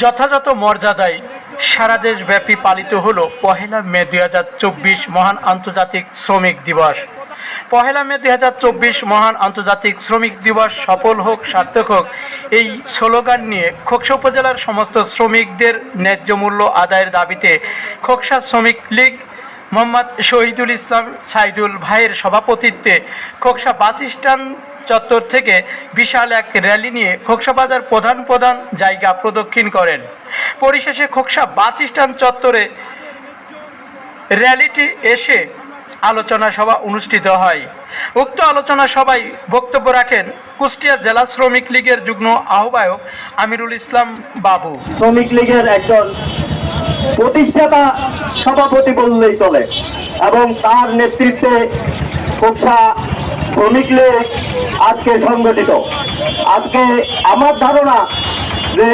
যথাযথ মর্যাদায় সারা দেশব্যাপী পালিত হলো পহেলা মে দুই চব্বিশ মহান আন্তর্জাতিক শ্রমিক দিবস। পহেলা মে দুই চব্বিশ মহান আন্তর্জাতিক শ্রমিক দিবস সফল হোক, সার্থক হোক, এই স্লোগান নিয়ে খোকসা উপজেলার সমস্ত শ্রমিকদের ন্যায্য মূল্য আদায়ের দাবিতে খোকসা শ্রমিক লীগ মোহাম্মদ শহীদুল ইসলাম সাইদুল ভাইয়ের সভাপতিত্বে খোকসা বাস স্ট্যান্ড চত্বর থেকে বিশাল এক র্যালি নিয়ে খোকসা বাজার প্রধান প্রধান জায়গা প্রদক্ষিণ করেন। পরিশেষে খোকসা বাস স্ট্যান্ড চত্বরে র্যালিটি এসে আলোচনা সভা অনুষ্ঠিত হয়। উক্ত আলোচনা সভায় বক্তব্য রাখেন কুষ্টিয়া জেলা শ্রমিক লীগের যুগ্ম আহ্বায়ক আমিরুল ইসলাম বাবু। শ্রমিক লীগের একজন প্রতিষ্ঠাতা সভাপতি বললেই চলে এবং তার নেতৃত্বে কোকসা শ্রমিক আজকে সংগঠিত। আজকে আমার ধারণা যে